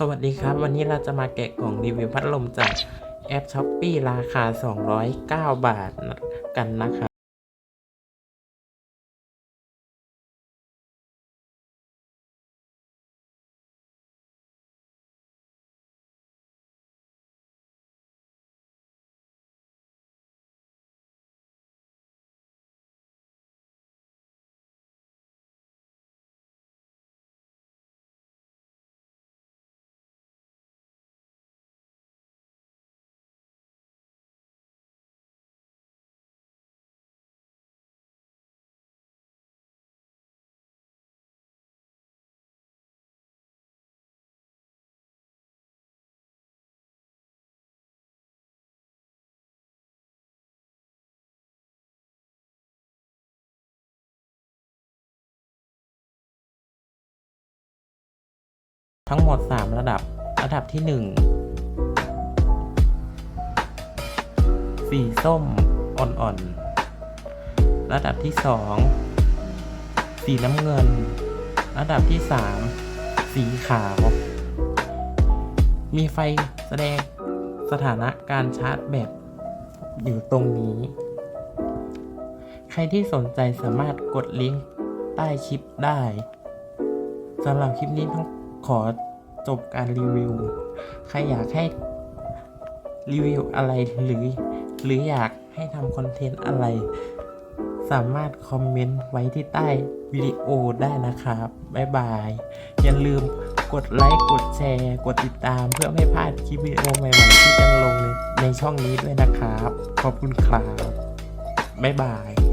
สวัสดีครับ วันนี้เราจะมาแกะกล่องรีวิวพัดลมจากแอปช้อปปี้ราคา 209 บาทกันนะคะ ทั้งหมด 3 ระดับ ระดับที่ 1 สีส้มอ่อนๆ ระดับที่ 2 สีน้ำเงิน ระดับที่ 3 สีขาว มีไฟแสดงสถานะการชาร์จแบตอยู่ตรงนี้ ใครที่สนใจสามารถกดลิงก์ใต้คลิปได้ สำหรับคลิปนี้ต้ง ขอจบการรีวิว ใครอยากให้รีวิวอะไรหรือ หรืออยากให้ทำคอนเทนต์อะไร สามารถคอมเมนต์ไว้ที่ใต้วิดีโอได้นะครับ บ๊ายบาย อย่าลืมกดไลค์ กดแชร์ กดติดตามเพื่อไม่พลาดคลิปวิดีโอใหม่ๆที่จะลงในในช่องนี้ด้วยนะครับ ขอบคุณครับ บ๊ายบาย